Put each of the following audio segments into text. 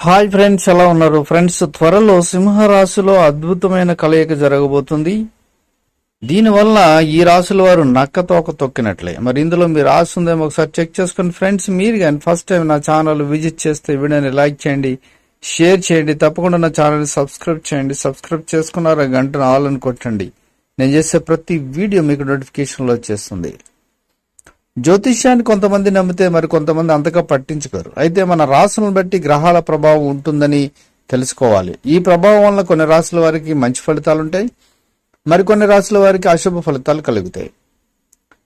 Hi friends ఎలా ఉన్నారు? Friends త్వరలో సింహరాశిలో అద్భుతమైన కలయిక జరగబోతుంది. దీనివల్ల ఈ రాశుల వారు నక్క తోక తొక్కినట్లే. మరి ఇందులో మీ రాసి ఉందేమో ఒకసారి చెక్ చేసుకుని ఫ్రెండ్స్ మీరు కానీ ఫస్ట్ టైం నా ఛానల్ విజిట్ చేస్తే వీడియోని లైక్ చేయండి షేర్ చేయండి తప్పకుండా నా ఛానల్ని సబ్స్క్రైబ్ చేయండి. సబ్స్క్రైబ్ చేసుకున్నారా గంటను ఆల్ అని కొట్టండి. నేను చేసే ప్రతి వీడియో మీకు నోటిఫికేషన్లో వచ్చేస్తుంది. జ్యోతిష్యాన్ని కొంతమంది నమ్మితే మరి కొంతమంది అంతగా పట్టించుకోరు. అయితే మన రాసులను బట్టి గ్రహాల ప్రభావం ఉంటుందని తెలుసుకోవాలి. ఈ ప్రభావం వల్ల కొన్ని రాసుల వారికి మంచి ఫలితాలు ఉంటాయి. మరికొన్ని రాసుల వారికి అశుభ ఫలితాలు కలుగుతాయి.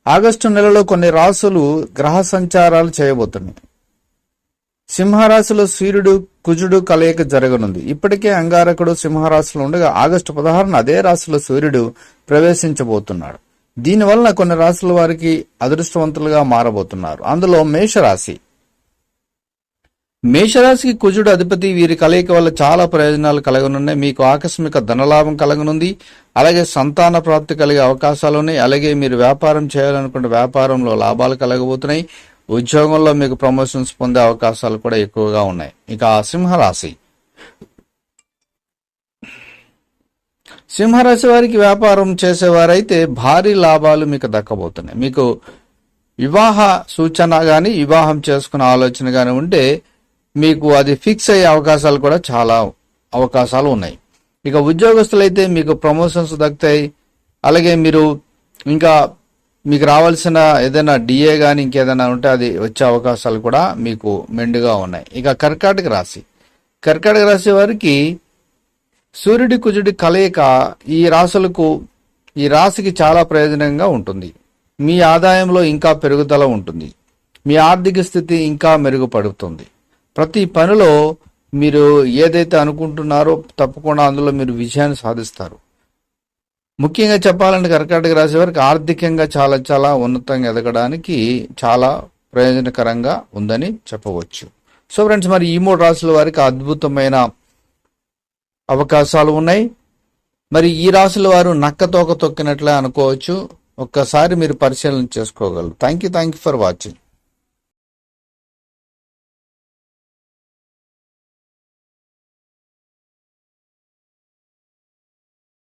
ఆగస్టు నెలలో కొన్ని రాసులు గ్రహ సంచారాలు చేయబోతున్నాయి. సింహరాశిలో సూర్యుడు కుజుడు కలయిక జరగనుంది. ఇప్పటికే అంగారకుడు సింహరాశిలో ఉండగా ఆగస్టు పదహారున అదే రాశిలో సూర్యుడు ప్రవేశించబోతున్నాడు. దీనివల్ల కొన్ని రాశుల వారికి అదృష్టవంతులుగా మారబోతున్నారు. అందులో మేషరాశి. మేషరాశికి కుజుడు అధిపతి వీరి కలయిక వల్ల చాలా ప్రయోజనాలు కలగనున్నాయి. మీకు ఆకస్మిక ధనలాభం కలగనుంది. అలాగే సంతాన ప్రాప్తి కలిగే అవకాశాలు ఉన్నాయి. అలాగే మీరు వ్యాపారం చేయాలనుకున్న వ్యాపారంలో లాభాలు కలగబోతున్నాయి. ఉద్యోగంలో మీకు ప్రమోషన్స్ పొందే అవకాశాలు కూడా ఎక్కువగా ఉన్నాయి. ఇక సింహరాశి. సింహరాశి వారికి వ్యాపారం చేసేవారైతే భారీ లాభాలు మీకు దక్కబోతున్నాయి. మీకు వివాహ సూచన కానీ వివాహం చేసుకునే ఆలోచన కానీ ఉంటే మీకు అది ఫిక్స్ అయ్యే అవకాశాలు కూడా చాలా అవకాశాలు ఉన్నాయి. ఇక ఉద్యోగస్తులైతే మీకు ప్రమోషన్స్ దక్కుతాయి. అలాగే మీరు ఇంకా మీకు రావాల్సిన ఏదైనా డిఏ కానీ ఇంకేదైనా ఉంటే అది వచ్చే అవకాశాలు కూడా మీకు మెండుగా ఉన్నాయి. ఇక కర్కాటక రాశి. కర్కాటక రాశి వారికి సూర్యుడి కుజుడి కలయిక ఈ రాశులకు ఈ రాశికి చాలా ప్రయోజనంగా ఉంటుంది. మీ ఆదాయంలో ఇంకా పెరుగుదల ఉంటుంది. మీ ఆర్థిక స్థితి ఇంకా మెరుగుపడుతుంది. ప్రతి పనిలో మీరు ఏదైతే అనుకుంటున్నారో తప్పకుండా అందులో మీరు విజయాన్ని సాధిస్తారు. ముఖ్యంగా చెప్పాలంటే కర్కాటక రాశి వారికి ఆర్థికంగా చాలా చాలా ఉన్నతంగా ఎదగడానికి చాలా ప్రయోజనకరంగా ఉందని చెప్పవచ్చు. సో ఫ్రెండ్స్ మరి ఈ మూడు రాశుల వారికి అద్భుతమైన అవకాశాలు ఉన్నాయి. మరి ఈ రాశుల వారు నక్క తోక తొక్కినట్లే అనుకోవచ్చు. ఒక్కసారి మీరు పరిశీలన చేసుకోగలరు. Thank you thank you for watching